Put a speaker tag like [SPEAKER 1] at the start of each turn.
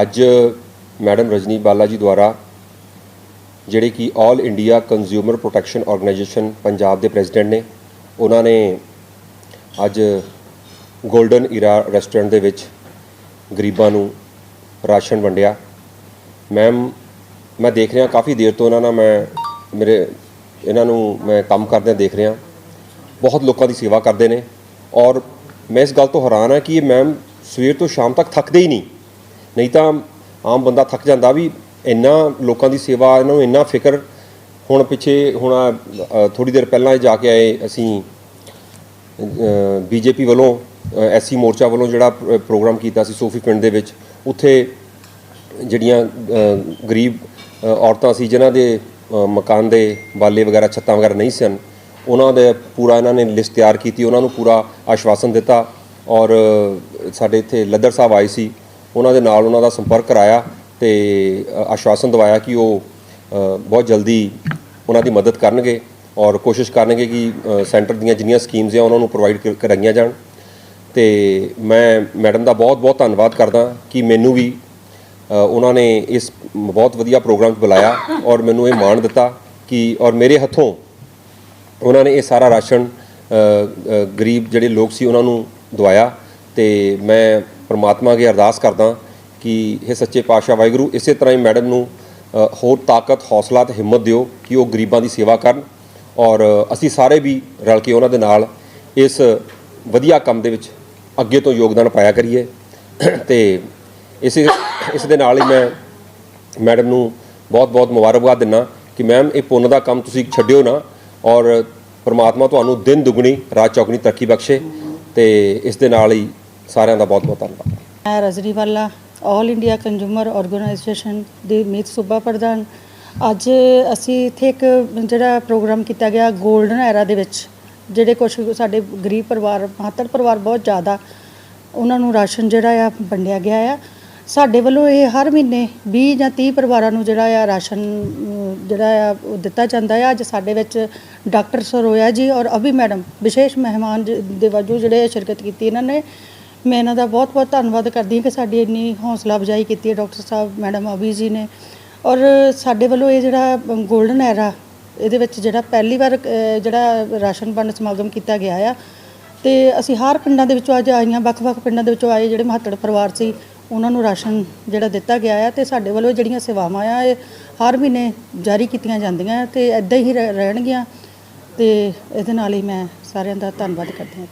[SPEAKER 1] ਅੱਜ ਮੈਡਮ ਰਜਨੀ ਬਾਲਾ ਜੀ ਦੁਆਰਾ ਜਿਹੜੇ ਕਿ 올 India consumer protection organisation Punjab ਦੇ ਪ੍ਰੈਜ਼ੀਡੈਂਟ ਨੇ, ਉਹਨਾਂ ਨੇ ਅੱਜ 골ਡਨ ਇਰਾ ਰੈਸਟੋਰੈਂਟ ਦੇ ਵਿੱਚ ਗਰੀਬਾਂ ਨੂੰ ਰਾਸ਼ਨ ਵੰਡਿਆ। ਮੈਮ ਮੈਂ ਦੇਖ ਰਿਹਾ ਕਾਫੀ ਦੇਰ ਤੋਂ ਉਹਨਾਂ ਨਾਲ ਮੈਂ, ਮੇਰੇ, ਇਹਨਾਂ ਨੂੰ ਮੈਂ ਕੰਮ ਕਰਦਿਆਂ ਦੇਖ ਰਿਹਾ। ਬਹੁਤ ਲੋਕਾਂ ਦੀ ਸੇਵਾ ਕਰਦੇ ਨੇ ਔਰ ਮੈਂ ਇਸ ਗੱਲ ਤੋਂ ਹੈਰਾਨ ਹਾਂ ਕਿ ਇਹ ਮੈਮ ਸਵੇਰ ਤੋਂ ਸ਼ਾਮ ਤੱਕ ਥੱਕਦੇ ਹੀ ਨਹੀਂ। ਨਹੀਂ ਤਾਂ ਆਮ ਬੰਦਾ ਥੱਕ ਜਾਂਦਾ ਵੀ ਇੰਨਾ ਲੋਕਾਂ ਦੀ ਸੇਵਾ, ਇਹਨਾਂ ਨੂੰ ਇੰਨਾ ਫਿਕਰ ਹੁਣ ਪਿੱਛੇ ਹੁਣ ਥੋੜੀ ਦੇਰ ਪਹਿਲਾਂ ਜਾ ਕੇ ਆਏ ਅਸੀਂ ਬੀਜੇਪੀ ਵੱਲੋਂ ਐਸਸੀ ਮੋਰਚਾ ਵੱਲੋਂ ਜਿਹੜਾ ਪ੍ਰੋਗਰਾਮ ਕੀਤਾ ਸੀ ਸੋਫੀ ਪਿੰਡ ਦੇ ਵਿੱਚ, ਉੱਥੇ ਜਿਹੜੀਆਂ ਗਰੀਬ ਔਰਤਾਂ ਸੀ ਜਿਨ੍ਹਾਂ ਦੇ ਮਕਾਨ ਦੇ ਬਾਲੇ ਵਗੈਰਾ, ਛੱਤਾਂ ਵਗੈਰਾ ਨਹੀਂ ਸਨ, ਉਹਨਾਂ ਦੇ ਪੂਰਾ ਇਹਨਾਂ ਨੇ ਲਿਸਟ ਤਿਆਰ ਕੀਤੀ, ਉਹਨਾਂ ਨੂੰ ਪੂਰਾ ਆਸ਼ਵਾਸਨ ਦਿੱਤਾ ਔਰ ਸਾਡੇ ਇੱਥੇ ਲੱਦਰ ਸਾਹਿਬ ਆਏ ਸੀ। ਉਹਨਾਂ ਦੇ ਨਾਲ ਉਹਨਾਂ ਦਾ ਸੰਪਰਕ ਕਰਾਇਆ ਤੇ ਆਸ਼ਵਾਸਨ ਦਵਾਇਆ ਕਿ ਉਹ ਬਹੁਤ ਜਲਦੀ ਉਹਨਾਂ ਦੀ ਮਦਦ ਕਰਨਗੇ ਔਰ ਕੋਸ਼ਿਸ਼ ਕਰਨਗੇ ਕਿ ਸੈਂਟਰ ਦੀਆਂ ਜਿੰਨੀਆਂ ਸਕੀਮਸ ਆ ਉਹਨਾਂ ਨੂੰ ਪ੍ਰੋਵਾਈਡ ਕਰਾਈਆਂ ਜਾਣ। ਤੇ ਮੈਂ ਮੈਡਮ ਦਾ ਬਹੁਤ ਬਹੁਤ ਧੰਨਵਾਦ ਕਰਦਾ ਕਿ ਮੈਨੂੰ ਵੀ ਉਹਨਾਂ ਨੇ ਇਸ ਬਹੁਤ ਵਧੀਆ ਪ੍ਰੋਗਰਾਮ 'ਚ ਬੁਲਾਇਆ ਔਰ ਮੈਨੂੰ ਇਹ ਮਾਣ ਦਿੱਤਾ ਕਿ, ਔਰ ਮੇਰੇ ਹੱਥੋਂ ਉਹਨਾਂ ਨੇ ਇਹ ਸਾਰਾ ਰਾਸ਼ਨ ਗਰੀਬ ਜਿਹੜੇ ਲੋਕ ਸੀ ਉਹਨਾਂ ਨੂੰ ਦਵਾਇਆ। ਤੇ ਮੈਂ ਪਰਮਾਤਮਾ ਅੱਗੇ ਅਰਦਾਸ ਕਰਦਾ ਕਿ ਇਹ ਸੱਚੇ ਪਾਤਸ਼ਾਹ ਵਾਹਿਗੁਰੂ, ਇਸੇ ਤਰ੍ਹਾਂ ਹੀ ਮੈਡਮ ਨੂੰ ਹੋਰ ਤਾਕਤ, ਹੌਸਲਾ ਤੇ ਹਿੰਮਤ ਦਿਓ ਕਿ ਉਹ ਗਰੀਬਾਂ ਦੀ ਸੇਵਾ ਕਰਨ ਔਰ ਅਸੀਂ ਸਾਰੇ ਵੀ ਰਲ ਕੇ ਉਹਨਾਂ ਦੇ ਨਾਲ ਇਸ ਵਧੀਆ ਕੰਮ ਦੇ ਵਿੱਚ ਅੱਗੇ ਤੋਂ ਯੋਗਦਾਨ ਪਾਇਆ ਕਰੀਏ। ਤੇ ਇਸ ਇਸ ਦੇ ਨਾਲ ਹੀ ਮੈਂ ਮੈਡਮ ਨੂੰ ਬਹੁਤ-ਬਹੁਤ ਮੁਬਾਰਕਬਾਦ ਦਿੰਦਾ ਕਿ ਮੈਮ, ਇਹ ਪੁੰਨ ਦਾ ਕੰਮ ਤੁਸੀਂ ਛੱਡਿਓ ਨਾ ਔਰ ਪਰਮਾਤਮਾ ਤੁਹਾਨੂੰ ਦਿਨ ਦੁਗਣੀ, ਰਾਤ ਚੌਗਣੀ ਤਰੱਕੀ ਬਖਸ਼ੇ ਤੇ ਇਸ ਦੇ ਨਾਲ ਹੀ ਸਾਰਿਆਂ ਦਾ ਬਹੁਤ-ਬਹੁਤ ਧੰਨਵਾਦ।
[SPEAKER 2] ਮੈਂ ਰਜਨੀ ਵਾਲਾ ਆਲ ਇੰਡੀਆ ਕੰਜ਼ਿਊਮਰ ਆਰਗੇਨਾਈਜੇਸ਼ਨ ਦੀ ਮੀਤ ਸੂਬਾ ਪ੍ਰਧਾਨ। ਅੱਜ ਅਸੀਂ ਇੱਥੇ ਇੱਕ ਜਿਹੜਾ ਪ੍ਰੋਗਰਾਮ ਕੀਤਾ ਗਿਆ 골ਡਨ ਐਰਾ ਦੇ ਵਿੱਚ, ਜਿਹੜੇ ਕੁਝ ਸਾਡੇ ਗਰੀਬ ਪਰਿਵਾਰ ਮਾਤਰ ਪਰਿਵਾਰ ਬਹੁਤ ਜ਼ਿਆਦਾ, ਉਹਨਾਂ ਨੂੰ ਰਾਸ਼ਨ ਜਿਹੜਾ ਆ ਵੰਡਿਆ ਗਿਆ ਆ। ਸਾਡੇ ਵੱਲੋਂ ਇਹ ਹਰ ਮਹੀਨੇ 20 ਜਾਂ 30 ਪਰਿਵਾਰਾਂ ਨੂੰ ਜਿਹੜਾ ਆ ਰਾਸ਼ਨ ਜਿਹੜਾ ਆ ਉਹ ਦਿੱਤਾ ਜਾਂਦਾ ਆ। ਅੱਜ ਸਾਡੇ ਵਿੱਚ ਡਾਕਟਰ ਸਰੋਇਆ ਜੀ ਔਰ ਅਭੀ ਮੈਡਮ, ਵਿਸ਼ੇਸ਼ ਮਹਿਮਾਨ ਜ- ਦੇ ਵਜੋਂ ਜਿਹੜੇ ਸ਼ਿਰਕਤ ਕੀਤੀ ਇਹਨਾਂ ਨੇ। ਮੈਂ ਇਹਨਾਂ ਦਾ ਬਹੁਤ ਬਹੁਤ ਧੰਨਵਾਦ ਕਰਦੀ ਹਾਂ ਕਿ ਸਾਡੀ ਇੰਨੀ ਹੌਸਲਾ ਅਫਜ਼ਾਈ ਕੀਤੀ ਹੈ ਡਾਕਟਰ ਸਾਹਿਬ, ਮੈਡਮ ਅਭੀ ਜੀ ਨੇ। ਔਰ ਸਾਡੇ ਵੱਲੋਂ ਇਹ ਜਿਹੜਾ 골ਡਨ ਐਰਾ, ਇਹਦੇ ਵਿੱਚ ਜਿਹੜਾ ਪਹਿਲੀ ਵਾਰ ਜਿਹੜਾ ਰਾਸ਼ਨ ਵੰਡ ਸਮਾਗਮ ਕੀਤਾ ਗਿਆ ਆ, ਤੇ ਅਸੀਂ ਹਰ ਪਿੰਡਾਂ ਦੇ ਵਿੱਚੋਂ ਅੱਜ ਆਈਆਂ, ਵੱਖ-ਵੱਖ ਪਿੰਡਾਂ ਦੇ ਵਿੱਚੋਂ ਆਏ ਜਿਹੜੇ ਮਹੱਤੜ ਪਰਿਵਾਰ ਸੀ, ਉਹਨਾਂ ਨੂੰ ਰਾਸ਼ਨ ਜਿਹੜਾ ਦਿੱਤਾ ਗਿਆ ਆ ਤੇ ਸਾਡੇ ਵੱਲੋਂ ਜਿਹੜੀਆਂ ਸੇਵਾਵਾਂ ਆ, ਇਹ ਹਰ ਮਹੀਨੇ ਜਾਰੀ ਕੀਤੀਆਂ ਜਾਂਦੀਆਂ ਤੇ ਇਦਾਂ ਹੀ ਰਹਿ- ਰਹਿਣਗੀਆਂ। ਤੇ ਇਹਦੇ ਨਾਲ ਹੀ ਮੈਂ ਸਾਰਿਆਂ ਦਾ ਧੰਨਵਾਦ ਕਰਦੀ ਹਾਂ।